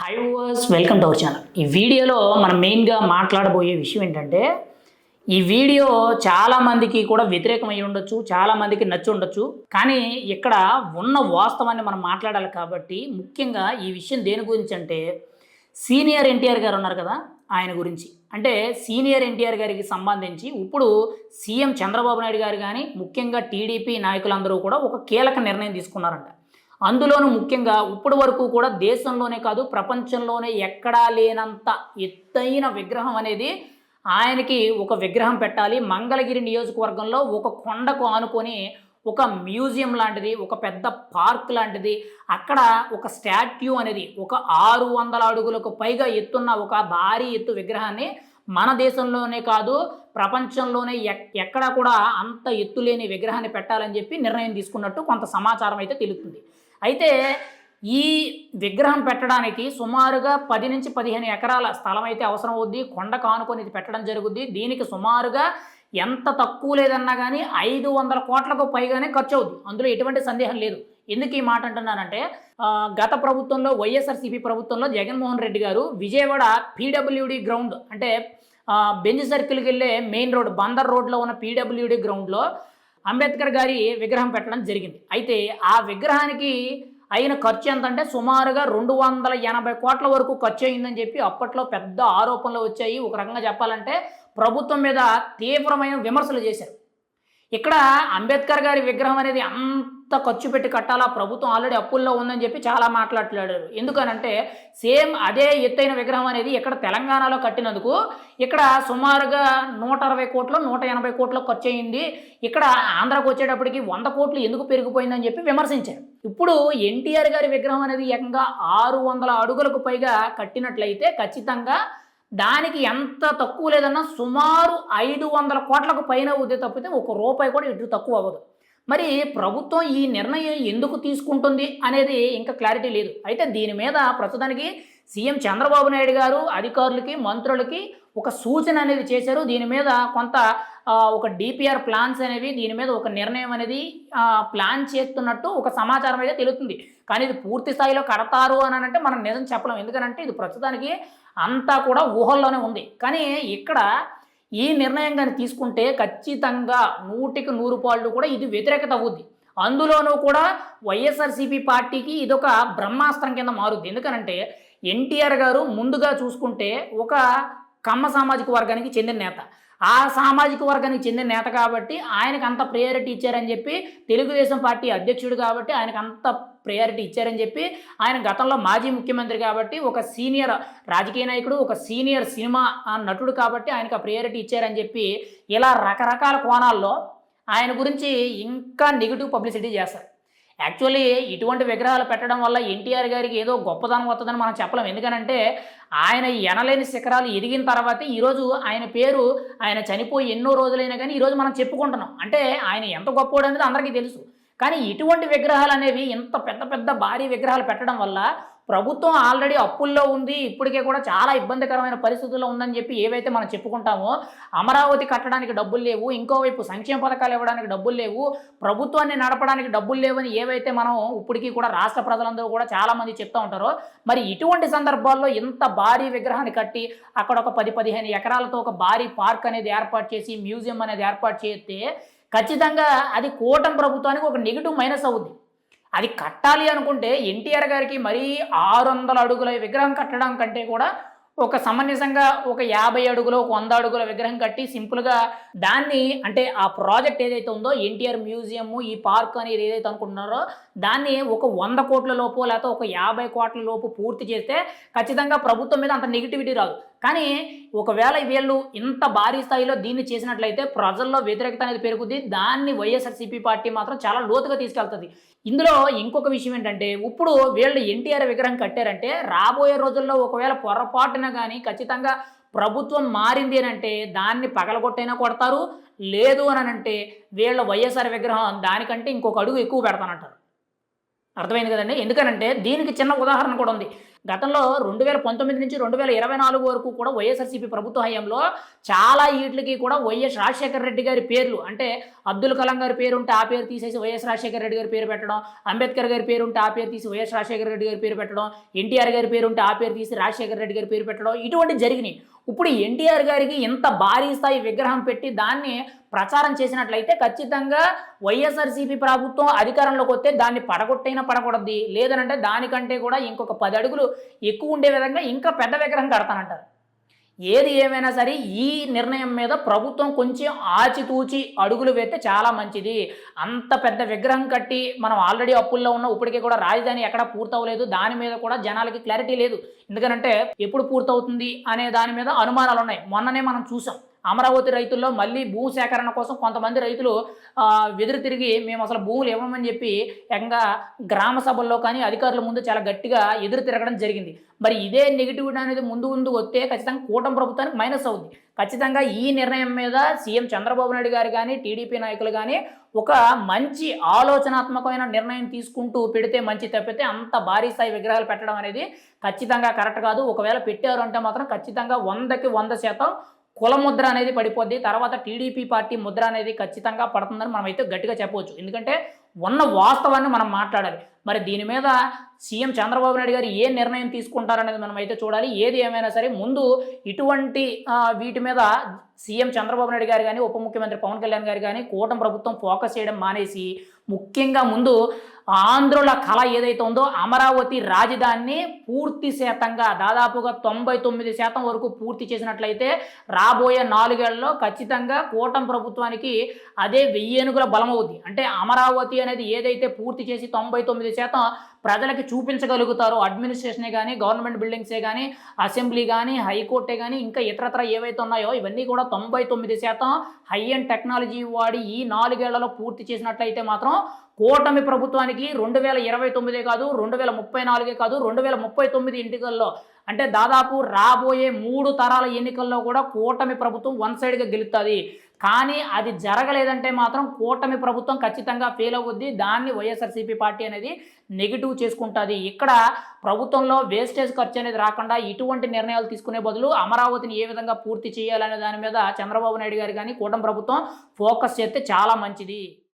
Hi viewers welcome to our channel ఈ వీడియోలో మనం మెయిన్గా మాట్లాడబోయే విషయం ఏంటంటే ఈ వీడియో చాలామందికి కూడా వ్యతిరేకమై ఉండొచ్చు చాలామందికి నచ్చి ఉండొచ్చు. కానీ ఇక్కడ ఉన్న వాస్తవాన్ని మనం మాట్లాడాలి కాబట్టి ముఖ్యంగా ఈ విషయం దేని గురించి అంటే సీనియర్ ఎన్టీఆర్ గారు ఉన్నారు కదా ఆయన గురించి. అంటే సీనియర్ ఎన్టీఆర్ గారికి సంబంధించి ఇప్పుడు సీఎం చంద్రబాబు నాయుడు గారు కానీ ముఖ్యంగా టీడీపీ నాయకులందరూ కూడా ఒక కీలక నిర్ణయం తీసుకున్నారంట. అందులోనూ ముఖ్యంగా ఇప్పటి వరకు కూడా దేశంలోనే కాదు ప్రపంచంలోనే ఎక్కడా లేనంత ఎత్తైన విగ్రహం అనేది ఆయనకి ఒక విగ్రహం పెట్టాలి. మంగళగిరి నియోజకవర్గంలో ఒక కొండకు ఆనుకొని ఒక మ్యూజియం లాంటిది ఒక పెద్ద పార్క్ లాంటిది అక్కడ ఒక స్టాట్యూ అనేది ఒక ఆరు వందల అడుగులకు పైగా ఎత్తున్న ఒక భారీ ఎత్తు విగ్రహాన్ని మన దేశంలోనే కాదు ప్రపంచంలోనే ఎక్ కూడా అంత ఎత్తు లేని విగ్రహాన్ని పెట్టాలని చెప్పి నిర్ణయం తీసుకున్నట్టు కొంత సమాచారం అయితే తెలుస్తుంది. అయితే ఈ విగ్రహం పెట్టడానికి సుమారుగా పది నుంచి పదిహేను ఎకరాల స్థలం అయితే అవసరం అవుద్ది. కొండ కానుకొని ఇది పెట్టడం జరుగుద్ది. దీనికి సుమారుగా ఎంత తక్కువ లేదన్నా కానీ ఐదు వందల కోట్లకు పైగానే ఖర్చు అవుద్ది. అందులో ఎటువంటి సందేహం లేదు. ఎందుకు ఈ మాట అంటున్నానంటే గత ప్రభుత్వంలో వైఎస్ఆర్సీపీ ప్రభుత్వంలో జగన్మోహన్ రెడ్డి గారు విజయవాడ పీడబ్ల్యూడి గ్రౌండ్ అంటే బెంజ్ సర్కిల్కి వెళ్ళే మెయిన్ రోడ్ బందర్ రోడ్లో ఉన్న పీడబ్ల్యూడి గ్రౌండ్లో అంబేద్కర్ గారి విగ్రహం పెట్టడం జరిగింది. అయితే ఆ విగ్రహానికి అయిన ఖర్చు ఎంతంటే సుమారుగా రెండు వందల ఎనభై కోట్ల వరకు ఖర్చు అయిందని చెప్పి అప్పట్లో పెద్ద ఆరోపణలు వచ్చాయి. ఒక రకంగా చెప్పాలంటే ప్రభుత్వం మీద తీవ్రమైన విమర్శలు చేశారు. ఇక్కడ అంబేద్కర్ గారి విగ్రహం అనేది అంత ఖర్చు పెట్టి కట్టాలా? ప్రభుత్వం ఆల్రెడీ అప్పుల్లో ఉందని చెప్పి చాలా మాట్లాడలేడు. ఎందుకనంటే సేమ్ అదే ఎత్తైన విగ్రహం అనేది ఇక్కడ తెలంగాణలో కట్టినందుకు ఇక్కడ సుమారుగా నూట అరవై కోట్లు నూట ఎనభై కోట్లు ఖర్చు అయింది ఇక్కడ ఆంధ్రాకు వచ్చేటప్పటికి వంద కోట్లు ఎందుకు పెరిగిపోయిందని చెప్పి విమర్శించారు. ఇప్పుడు ఎన్టీఆర్ గారి విగ్రహం అనేది ఏకంగా ఆరు వందల అడుగులకు పైగా కట్టినట్లయితే ఖచ్చితంగా దానికి ఎంత తక్కువ లేదన్నా సుమారు ఐదు వందల కోట్లకు పైన అవుతే తప్పితే ఒక రూపాయి కూడా ఇటు తక్కువ అవ్వదు. మరి ప్రభుత్వం ఈ నిర్ణయం ఎందుకు తీసుకుంటుంది అనేది ఇంకా క్లారిటీ లేదు. అయితే దీని మీద ప్రస్తుతానికి సీఎం చంద్రబాబు నాయుడు గారు అధికారులకి మంత్రులకి ఒక సూచన అనేది చేశారు. దీని మీద కొంత ఒక డిపిఆర్ ప్లాన్స్ అనేవి దీని మీద ఒక నిర్ణయం అనేది ప్లాన్ చేస్తున్నట్టు ఒక సమాచారం అయితే తెలుస్తుంది. కానీ ఇది పూర్తి స్థాయిలో కడతారు అని అంటే మనం నిజం చెప్పలేం. ఎందుకంటే ఇది ప్రస్తుతానికి అంతా కూడా ఊహల్లోనే ఉంది. కానీ ఇక్కడ ఈ నిర్ణయం కానీ తీసుకుంటే ఖచ్చితంగా నూటికి నూరు పాళ్ళు కూడా ఇది వ్యతిరేకత అవుద్ది. అందులోనూ కూడా వైఎస్ఆర్సీపీ పార్టీకి ఇదొక బ్రహ్మాస్త్రం కింద మారుద్ది. ఎందుకనంటే ఎన్టీఆర్ గారు ముందుగా చూసుకుంటే ఒక కమ్మ సామాజిక వర్గానికి చెందిన నేత. ఆ సామాజిక వర్గానికి చెందిన నేత కాబట్టి ఆయనకు అంత ప్రయారిటీ ఇచ్చారని చెప్పి తెలుగుదేశం పార్టీ అధ్యక్షుడు కాబట్టి ఆయనకు అంత ప్రయారిటీ ఇచ్చారని చెప్పి ఆయన గతంలో మాజీ ముఖ్యమంత్రి కాబట్టి ఒక సీనియర్ రాజకీయ నాయకుడు ఒక సీనియర్ సినిమా నటుడు కాబట్టి ఆయనకు ఆ ప్రయారిటీ ఇచ్చారని చెప్పి ఇలా రకరకాల కోణాల్లో ఆయన గురించి ఇంకా నెగిటివ్ పబ్లిసిటీ చేస్తారు. యాక్చువల్లీ ఇటువంటి విగ్రహాలు పెట్టడం వల్ల ఎన్టీఆర్ గారికి ఏదో గొప్పదనం వస్తుందని మనం చెప్పలేం. ఎందుకనంటే ఆయన ఎనలేని శిఖరాలు ఎదిగిన తర్వాత ఈరోజు ఆయన పేరు ఆయన చనిపోయి ఎన్నో రోజులైనా కానీ ఈరోజు మనం చెప్పుకుంటున్నాం. అంటే ఆయన ఎంత గొప్పవాడు అనేది అందరికీ తెలుసు. కానీ ఇటువంటి విగ్రహాలు అనేవి ఇంత పెద్ద పెద్ద భారీ విగ్రహాలు పెట్టడం వల్ల ప్రభుత్వం ఆల్రెడీ అప్పుల్లో ఉంది ఇప్పటికే కూడా చాలా ఇబ్బందికరమైన పరిస్థితుల్లో ఉందని చెప్పి ఏవైతే మనం చెప్పుకుంటామో అమరావతి కట్టడానికి డబ్బులు లేవు ఇంకోవైపు సంక్షేమ పథకాలు ఇవ్వడానికి డబ్బులు లేవు ప్రభుత్వాన్ని నడపడానికి డబ్బులు లేవని ఏవైతే మనం ఇప్పటికీ కూడా రాష్ట్ర ప్రజలందరూ కూడా చాలామంది చెప్తూ ఉంటారో మరి ఇటువంటి సందర్భాల్లో ఇంత భారీ విగ్రహాన్ని కట్టి అక్కడ ఒక పది పదిహేను ఎకరాలతో ఒక భారీ పార్క్ అనేది ఏర్పాటు చేసి మ్యూజియం అనేది ఏర్పాటు చేస్తే ఖచ్చితంగా అది కూటమి ప్రభుత్వానికి ఒక నెగిటివ్ మైనస్ అవుద్ది. అది కట్టాలి అనుకుంటే ఎన్టీఆర్ గారికి మరీ ఆరు వందల అడుగుల విగ్రహం కట్టడం కంటే కూడా ఒక సమంజసంగా ఒక యాభై అడుగులు ఒక వంద అడుగుల విగ్రహం కట్టి సింపుల్గా దాన్ని అంటే ఆ ప్రాజెక్ట్ ఏదైతే ఉందో ఎన్టీఆర్ మ్యూజియము ఈ పార్క్ అనేది ఏదైతే అనుకుంటున్నారో దాన్ని ఒక వంద కోట్ల లోపు లేకపోతే ఒక యాభై కోట్ల లోపు పూర్తి చేస్తే ఖచ్చితంగా ప్రభుత్వం మీద అంత నెగిటివిటీ రాదు. కానీ ఒకవేళ వీళ్ళు ఇంత భారీ స్థాయిలో దీన్ని చేసినట్లయితే ప్రజల్లో వ్యతిరేకత అనేది పెరుగుద్ది. దాన్ని వైఎస్ఆర్సీపీ పార్టీ మాత్రం చాలా లోతుగా తీసుకెళ్తుంది. ఇందులో ఇంకొక విషయం ఏంటంటే ఇప్పుడు వీళ్ళు ఎన్టీఆర్ విగ్రహం కట్టారంటే రాబోయే రోజుల్లో ఒకవేళ పొరపాటున కానీ ఖచ్చితంగా ప్రభుత్వం మారింది అని అంటే దాన్ని పగలగొట్టైనా కొడతారు. లేదు అని అంటే వీళ్ళ వైఎస్ఆర్ విగ్రహం దానికంటే ఇంకొక అడుగు ఎక్కువ పెడతానంటారు. అర్థమైంది కదండి? ఎందుకనంటే దీనికి చిన్న ఉదాహరణ కూడా ఉంది. గతంలో రెండు వేల పంతొమ్మిది నుంచి రెండు వేల ఇరవై నాలుగు వరకు కూడా వైఎస్ఆర్సీపీ ప్రభుత్వ హయాంలో చాలా ఈట్లకి కూడా వైఎస్ రాజశేఖర రెడ్డి గారి పేర్లు అంటే అబ్దుల్ కలాం గారి పేరు ఉంటే ఆ పేరు తీసేసి వైఎస్ రాజశేఖర రెడ్డి గారి పేరు పెట్టడం అంబేద్కర్ గారి పేరు ఉంటే ఆ పేరు తీసి వైఎస్ రాజశేఖర రెడ్డి గారి పేరు పెట్టడం ఎన్టీఆర్ గారి పేరు ఉంటే ఆ పేరు తీసి రాజశేఖర రెడ్డి గారి పేరు పెట్టడం ఇటువంటి జరిగినాయి. ఇప్పుడు ఎన్టీఆర్ గారికి ఇంత భారీ స్థాయి విగ్రహం పెట్టి దాన్ని ప్రచారం చేసినట్లయితే ఖచ్చితంగా వైఎస్ఆర్సీపీ ప్రభుత్వం అధికారంలోకి వస్తే దాన్ని పడగొట్టైనా పడకూడదు లేదనంటే దానికంటే కూడా ఇంకొక పది అడుగులు ఎక్కువ ఉండే విధంగా ఇంకా పెద్ద విగ్రహం కడతానంటారు. ఏది ఏమైనా సరే ఈ నిర్ణయం మీద ప్రభుత్వం కొంచెం ఆచితూచి అడుగులు వేస్తే చాలా మంచిది. అంత పెద్ద విగ్రహం కట్టి మనం ఆల్రెడీ అప్పుల్లో ఉన్న ఇప్పటికీ కూడా రాజధాని ఎక్కడ పూర్తవలేదు దాని మీద కూడా జనాలకి క్లారిటీ లేదు. ఎందుకంటే ఎప్పుడు పూర్తవుతుంది అనే దాని మీద అనుమానాలు ఉన్నాయి మొన్ననే మనం చూసాం. అమరావతి రైతుల్లో మళ్ళీ భూ సేకరణ కోసం కొంతమంది రైతులు వెదురు తిరిగి మేము అసలు భూములు ఇవ్వమని చెప్పి ఏకంగా గ్రామ సభల్లో కానీ అధికారుల ముందు చాలా గట్టిగా ఎదురు తిరగడం జరిగింది. మరి ఇదే నెగిటివిటీ అనేది ముందు ముందు వస్తే ఖచ్చితంగా కూటమి ప్రభుత్వానికి మైనస్ అవుద్ది. ఖచ్చితంగా ఈ నిర్ణయం మీద సీఎం చంద్రబాబు నాయుడు గారు కానీ టీడీపీ నాయకులు కానీ ఒక మంచి ఆలోచనాత్మకమైన నిర్ణయం తీసుకుంటూ పెడితే మంచి తప్పితే అంత భారీ స్థాయి విగ్రహాలు పెట్టడం అనేది ఖచ్చితంగా కరెక్ట్ కాదు. ఒకవేళ పెట్టారు అంటే మాత్రం ఖచ్చితంగా వందకి వంద శాతం కుల ముద్ర అనేది పడిపోద్ది. తర్వాత టీడీపీ పార్టీ ముద్ర అనేది ఖచ్చితంగా పడుతుందని మనం అయితే గట్టిగా చెప్పవచ్చు. ఎందుకంటే ఉన్న వాస్తవాన్ని మనం మాట్లాడాలి. మరి దీని మీద సీఎం చంద్రబాబు నాయుడు గారు ఏ నిర్ణయం తీసుకుంటారనేది మనం అయితే చూడాలి. ఏది ఏమైనా సరే ముందు ఇటువంటి వీటి మీద సీఎం చంద్రబాబు నాయుడు గారు కానీ ఉప ముఖ్యమంత్రి పవన్ కళ్యాణ్ గారు కానీ కూటమి ప్రభుత్వం ఫోకస్ చేయడం మానేసి ముఖ్యంగా ముందు ఆంధ్రుల కళ ఏదైతే ఉందో అమరావతి రాజధానిని పూర్తి శాతంగా దాదాపుగా తొంభై తొమ్మిది శాతం వరకు పూర్తి చేసినట్లయితే రాబోయే నాలుగేళ్ళలో ఖచ్చితంగా కూటమి ప్రభుత్వానికి అదే వెయ్యేనుగుల బలం అవుద్ది అంటే అమరావతి అనేది ఏదైతే పూర్తి చేసి తొంభై తొమ్మిది శాతం ప్రజలకి చూపించగలుగుతారో. అడ్మినిస్ట్రేషనే కానీ గవర్నమెంట్ బిల్డింగ్సే కానీ అసెంబ్లీ కానీ హైకోర్టే కానీ ఇంకా ఇతరత్ర ఏవైతే ఉన్నాయో ఇవన్నీ కూడా తొంభై తొమ్మిది శాతం హై అండ్ టెక్నాలజీ వాడి ఈ నాలుగేళ్ళలో పూర్తి చేసినట్లయితే మాత్రం కూటమి ప్రభుత్వానికి రెండు వేల ఇరవై తొమ్మిదే కాదు రెండు వేల ముప్పై నాలుగే కాదు రెండు వేల ముప్పై తొమ్మిది ఎన్నికల్లో అంటే దాదాపు రాబోయే మూడు తరాల ఎన్నికల్లో కూడా కూటమి ప్రభుత్వం వన్ సైడ్గా గెలుస్తుంది కానీ అది జరగలేదంటే మాత్రం కూటమి ప్రభుత్వం ఖచ్చితంగా ఫెయిల్ అవుద్ది. దాన్ని వైఎస్ఆర్సీపీ పార్టీ అనేది నెగిటివ్ చేసుకుంటుంది. ఇక్కడ ప్రభుత్వంలో వేస్టేజ్ ఖర్చు అనేది రాకుండా ఇటువంటి నిర్ణయాలు తీసుకునే బదులు అమరావతిని ఏ విధంగా పూర్తి చేయాలనే దాని మీద చంద్రబాబు నాయుడు గారు కానీ కూటమి ప్రభుత్వం ఫోకస్ చేస్తే చాలా మంచిది.